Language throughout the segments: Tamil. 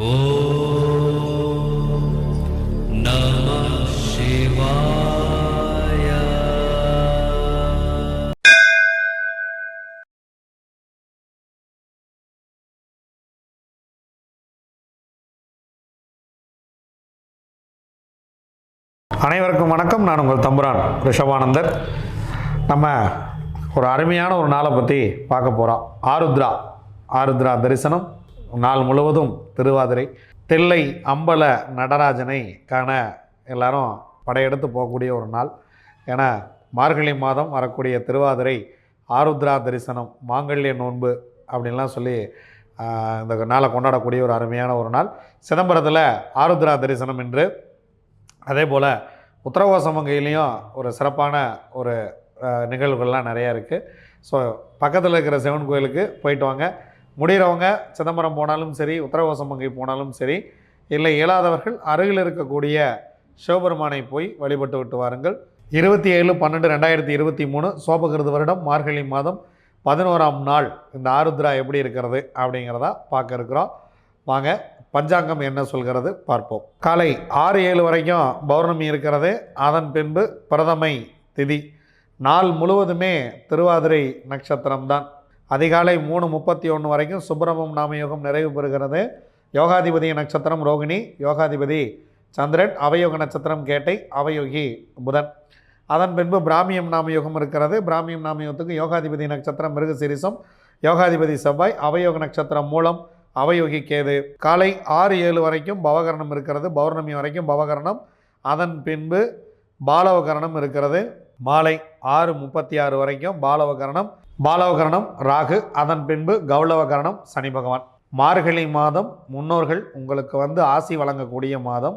அனைவருக்கும் வணக்கம். நான் உங்கள் தம்புரான் ரிஷபானந்தர். நம்ம ஒரு அருமையான ஒரு நாளை பற்றி பார்க்க போகிறோம் ஆருத்ரா ஆருத்ரா தரிசனம். நாள் முழுவதும் திருவாதிரை தில்லை அம்பல நடராஜனை காண எல்லாரும் படையெடுத்து போகக்கூடிய ஒரு நாள். ஏன்னா மார்கழி மாதம் வரக்கூடிய திருவாதிரை ஆருத்ரா தரிசனம் மாங்கல்ய நோன்பு அப்படின்லாம் சொல்லி இந்த நாளை கொண்டாடக்கூடிய ஒரு அருமையான ஒரு நாள். சிதம்பரத்தில் ஆருத்ரா தரிசனம் என்று அதே போல் உத்தரவாசமங்கையிலையும் ஒரு சிறப்பான ஒரு நிகழ்வுகள்லாம் நிறையா இருக்குது ஸோ பக்கத்தில் இருக்கிற சிவன் கோயிலுக்கு போயிட்டு வாங்க. முடிகிறவங்க சிதம்பரம் போனாலும் சரி உத்தரவாசமங்கை போனாலும் சரி இல்லை இயலாதவர்கள் அருகில் இருக்கக்கூடிய சிவபெருமானை போய் வழிபட்டு விட்டு வாருங்கள். இருபத்தி ஏழு பன்னெண்டு ரெண்டாயிரத்தி இருபத்தி மூணு சோபகிருது வருடம் மார்கழி மாதம் பதினோராம் நாள். இந்த ஆருத்ரா எப்படி இருக்கிறது அப்படிங்கிறதா பார்க்க இருக்கிறோம். வாங்க பஞ்சாங்கம் என்ன சொல்கிறது பார்ப்போம். காலை ஆறு ஏழு வரைக்கும் பௌர்ணமி இருக்கிறது. அதன் பின்பு பிரதமை திதி. நாள் முழுவதுமே திருவாதிரை நட்சத்திரம்தான். அதிகாலை மூணு முப்பத்தி ஒன்று வரைக்கும் சுப்பிரமம் நாமயோகம் நிறைவு பெறுகிறது. யோகாதிபதி நட்சத்திரம் ரோகிணி யோகாதிபதி சந்திரன் அவயோக நட்சத்திரம் கேட்டை அவயோகி புதன். அதன் பின்பு பிராமியம் நாமயோகம் இருக்கிறது. பிராமியம் நாமயோகத்துக்கு யோகாதிபதி நட்சத்திரம் மிருகசீரிசம் யோகாதிபதி செவ்வாய் அவயோக நட்சத்திரம் மூலம் அவயோகி கேது. காலை ஆறு ஏழு வரைக்கும் பவகரணம் இருக்கிறது. பௌர்ணமி வரைக்கும் பவகரணம். அதன் பின்பு பாலவகரணம் இருக்கிறது. மாலை ஆறு முப்பத்தி ஆறு வரைக்கும் பாலவகரணம் பாலவகரணம் ராகு அதன் பின்பு கௌளவகரணம் சனி பகவான். மார்கழி மாதம் முன்னோர்கள் உங்களுக்கு வந்து ஆசி வழங்கக்கூடிய மாதம்.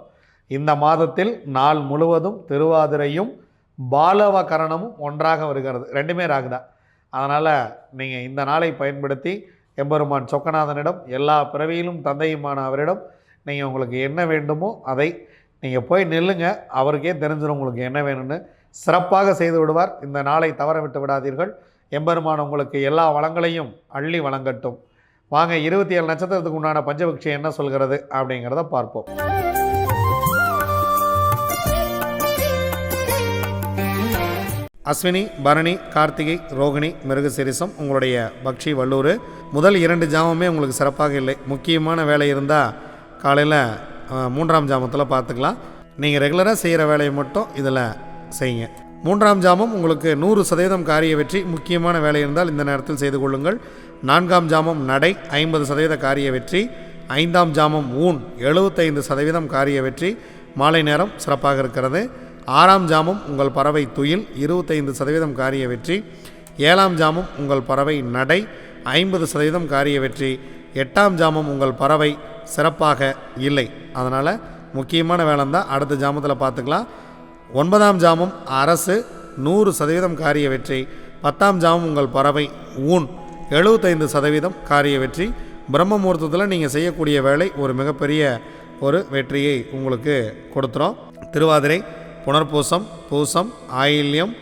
இந்த மாதத்தில் நாள் முழுவதும் திருவாதிரையும் பாலவகரணமும் ஒன்றாக வருகிறது. ரெண்டுமே ராகு தான் அதனால் நீங்கள் இந்த நாளை பயன்படுத்தி எம்பெருமான் சொக்கநாதனிடம் எல்லா பிறவியிலும் தந்தையுமான அவரிடம் நீங்கள் உங்களுக்கு என்ன வேண்டுமோ அதை நீங்கள் போய் நில்லுங்க. அவருக்கே தெரிஞ்சிடும் உங்களுக்கு என்ன வேணும்னு. சிறப்பாக செய்து விடுவார். இந்த நாளை தவற விட்டு விடாதீர்கள். எம்பெருமான் உங்களுக்கு எல்லா வளங்களையும் அள்ளி வழங்கட்டும். வாங்க இருபத்தி ஏழு நட்சத்திரத்துக்கு உண்டான பஞ்சபக்ஷி என்ன சொல்கிறது அப்படிங்கிறத பார்ப்போம். அஸ்வினி பரணி கார்த்திகை ரோகிணி மிருகசிரிசம் உங்களுடைய பக்ஷி வல்லூர். முதல் இரண்டு ஜாமமே உங்களுக்கு சிறப்பாக இல்லை. முக்கியமான வேலை இருந்தால் காலையில் மூன்றாம் ஜாமத்தில் பார்த்துக்கலாம். நீங்கள் ரெகுலராக செய்கிற வேலையை மட்டும் இதில் செய்யுங்க. மூன்றாம் ஜாமம் உங்களுக்கு நூறு சதவீதம் காரிய வெற்றி முக்கியமான வேலை இருந்தால் இந்த நேரத்தில் செய்து கொள்ளுங்கள். நான்காம் ஜாமம் நடை ஐம்பது சதவீத காரிய வெற்றி. ஐந்தாம் ஜாமம் ஊன் எழுபத்தைந்து சதவீதம் காரிய வெற்றி. மாலை நேரம் சிறப்பாக இருக்கிறது. ஆறாம் ஜாமம் உங்கள் பறவை துயில் இருபத்தைந்து சதவீதம் காரிய வெற்றி. ஏழாம் ஜாமம் உங்கள் பறவை நடை ஐம்பது சதவீதம் காரிய வெற்றி. எட்டாம் ஜாமம் உங்கள் பறவை சிறப்பாக இல்லை. அதனால் முக்கியமான வேலை தான் அடுத்த ஜாமத்தில் பார்த்துக்கலாம். ஒன்பதாம் ஜாமம் அரசு நூறு சதவீதம் காரிய வெற்றி பத்தாம் ஜாமம் உங்கள் பறவை ஊன் எழுபத்தைந்து சதவீதம் காரிய வெற்றி. பிரம்ம முகூர்த்தத்தில் நீங்கள் செய்யக்கூடிய வேலை ஒரு மிகப்பெரிய ஒரு வெற்றியை உங்களுக்கு கொடுத்துரும். திருவாதிரை புனர்பூசம் பூசம் ஆயில்யம்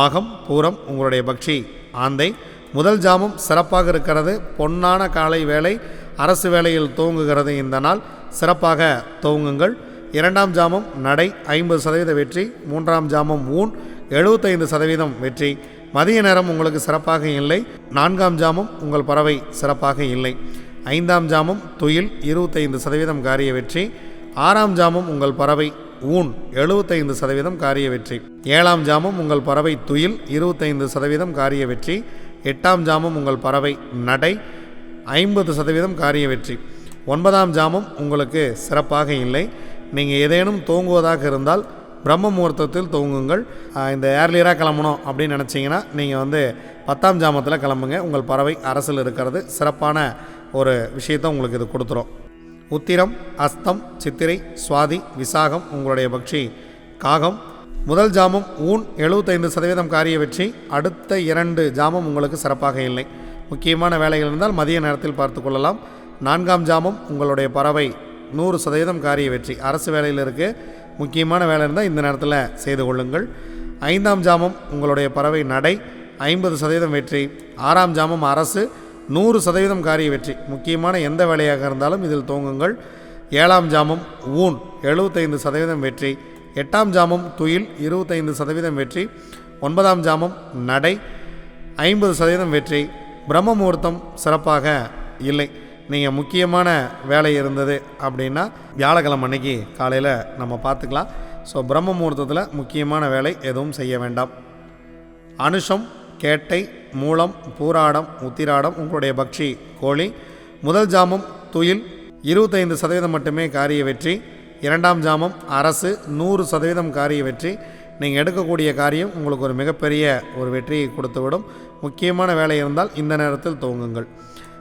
மகம் பூரம் உங்களுடைய பக்ஷி ஆந்தை. முதல் ஜாமம் சிறப்பாக இருக்கிறது பொன்னான காலை வேலை அரசு வேலையில் துவங்குகிறது இந்த நாள். சிறப்பாக துவங்குங்கள் இரண்டாம் ஜாமம் நடை ஐம்பது சதவீத வெற்றி மூன்றாம் ஜாமம் ஊன் எழுபத்தைந்து சதவீதம் வெற்றி. மதிய நேரம் உங்களுக்கு சிறப்பாக இல்லை. நான்காம் ஜாமம் உங்கள் பறவை சிறப்பாக இல்லை. ஐந்தாம் ஜாமம் துயில் இருபத்தைந்து சதவீதம் காரிய வெற்றி. ஆறாம் ஜாமம் உங்கள் பறவை ஊன் எழுபத்தைந்து சதவீதம் காரிய வெற்றி. ஏழாம் ஜாமம் உங்கள் பறவை துயில் இருபத்தைந்து சதவீதம் காரிய வெற்றி. எட்டாம் ஜாமம் உங்கள் பறவை நடை ஐம்பது சதவீதம் காரிய வெற்றி. ஒன்பதாம் ஜாமம் உங்களுக்கு சிறப்பாக இல்லை. நீங்கள் ஏதேனும் தூங்குவதாக இருந்தால் பிரம்ம முகூர்த்தத்தில் தூங்குங்கள். இந்த ஏர்லியராக கிளம்பணும் அப்படின்னு நினச்சிங்கன்னா நீங்கள் வந்து பத்தாம் ஜாமத்தில் கிளம்புங்க. உங்கள் பறவை அரசில் இருக்கிறது. சிறப்பான ஒரு விஷயத்தை உங்களுக்கு இது கொடுத்துரும். உத்திரம் அஸ்தம் சித்திரை சுவாதி விசாகம் உங்களுடைய பக்ஷி காகம். முதல் ஜாமம் ஊன் எழுபத்தைந்து சதவீதம் காரிய வெற்றி. அடுத்த இரண்டு ஜாமம் உங்களுக்கு சிறப்பாக இல்லை. முக்கியமான வேலைகள் இருந்தால் மதிய நேரத்தில் பார்த்து கொள்ளலாம். நான்காம் ஜாமம் உங்களுடைய பறவை நூறு சதவீதம் காரிய வெற்றி. அரசு வேலையில் இருக்குது முக்கியமான வேலை இருந்தால் இந்த நேரத்தில் செய்து கொள்ளுங்கள். ஐந்தாம் ஜாமம் உங்களுடைய பறவை நடை. ஐம்பது சதவீதம் வெற்றி. ஆறாம் ஜாமம் அரசு. நூறு சதவீதம் காரிய வெற்றி. முக்கியமான எந்த வேலையாக இருந்தாலும் இதில் துவங்குங்கள் ஏழாம் ஜாமம் ஊன். எழுபத்தைந்து சதவீதம் வெற்றி. எட்டாம் ஜாமம் துயில். இருபத்தைந்து சதவீதம் வெற்றி. ஒன்பதாம் ஜாமம் நடை. ஐம்பது சதவீதம் வெற்றி. பிரம்ம முகூர்த்தம் சிறப்பாக இல்லை. நீங்கள் முக்கியமான வேலை இருந்தது அப்படின்னா வியாழக்கிழமை அன்னைக்கு காலையில் நம்ம பார்த்துக்கலாம். ஸோ பிரம்ம முகூர்த்தத்தில் முக்கியமான வேலை எதுவும் செய்ய வேண்டாம். அனுஷம் கேட்டை மூலம் பூராடம் உத்திராடம் உங்களுடைய பக்ஷி கோழி முதல் ஜாமம் துயில் இருபத்தைந்து சதவீதம் மட்டுமே காரிய வெற்றி இரண்டாம் ஜாமம் அரசு நூறு சதவீதம் காரிய வெற்றி. நீங்கள் எடுக்கக்கூடிய காரியம் உங்களுக்கு ஒரு மிகப்பெரிய ஒரு வெற்றியை கொடுத்துவிடும். முக்கியமான வேலை இருந்தால் இந்த நேரத்தில் துவங்குங்கள்.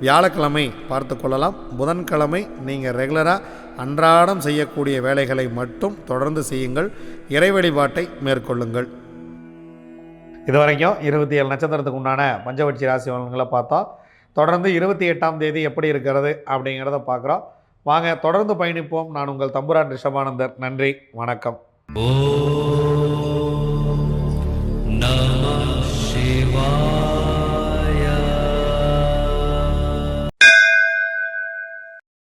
வியாழக்கிழமை பார்த்து கொள்ளலாம். புதன்கிழமை நீங்கள் ரெகுலராக அன்றாடம் செய்யக்கூடிய வேலைகளை மட்டும் தொடர்ந்து செய்யுங்கள். இறை வழிபாட்டை மேற்கொள்ளுங்கள். இது வரைக்கும் இருபத்தி ஏழு நட்சத்திரத்துக்கு உண்டான பஞ்சவட்சி ராசி பலன்களை பார்த்தோம் தொடர்ந்து இருபத்தி எட்டாம் தேதி எப்படி இருக்கிறது அப்படிங்கிறத பார்க்குறோம். வாங்க தொடர்ந்து பயணிப்போம். நான் உங்கள் தம்புரான் ரிஷபானந்தர். நன்றி வணக்கம். ஓம்